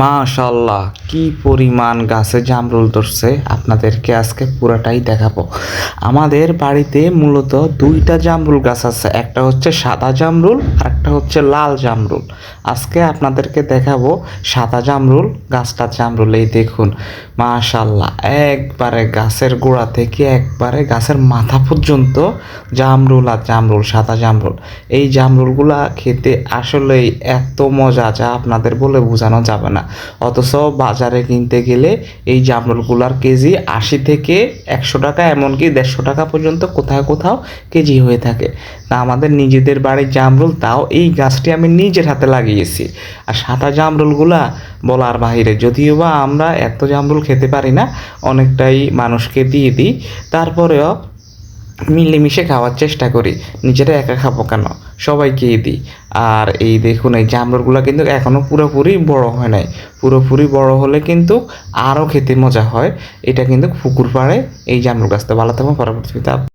মাশাল্লাহ কি পরিমাণ গাছে জামরুল ধরছে, আপনাদেরকে আজকে পুরাটাই দেখাবো। আমাদের বাড়িতে মূলত দুইটা জামরুল গাছ আছে, একটা হচ্ছে সাদা জামরুল, আর একটা হচ্ছে লাল জামরুল। আজকে আপনাদেরকে দেখাবো সাদা জামরুল, গাছটা জামরুল এই দেখুন। মাশাল্লাহ একবারে গাছের গোড়া থেকে একবারে গাছের মাথা পর্যন্ত জামরুল আর জামরুল, সাদা জামরুল। এই জামরুলগুলা খেতে আসলেই এত মজা যা আপনাদের বলে বোঝানো যাবে না। অথচ বাজারে কিনতে গেলে এই জামরুলগুলার কেজি আশি থেকে একশো টাকা, এমনকি দেড়শো টাকা পর্যন্ত কোথাও কোথাও কেজি হয়ে থাকে। তা আমাদের নিজেদের বাড়ির জামরুল, তাও এই গাছটি আমি নিজের হাতে লাগিয়েছি। আর সাদা জামরুলগুলা বলার বাহিরে, যদিও বা আমরা এত জামরুল খেতে পারি না, অনেকটাই মানুষকে দিয়ে দিই। তারপরেও মিলেমিশে খাওয়ার চেষ্টা করি। নিজেরা একা খাব কেন? সবাইকেই দিই। আর এই দেখুন, এই জামরুলগুলো কিন্তু এখনও পুরোপুরি বড় হয় নাই। পুরোপুরি বড় হলে কিন্তু আরও খেতে মজা হয়। এটা কিন্তু পুকুর পাড়ে এই জামরুল গাছটা ভালো থাকব পরবর্তীতে আপ-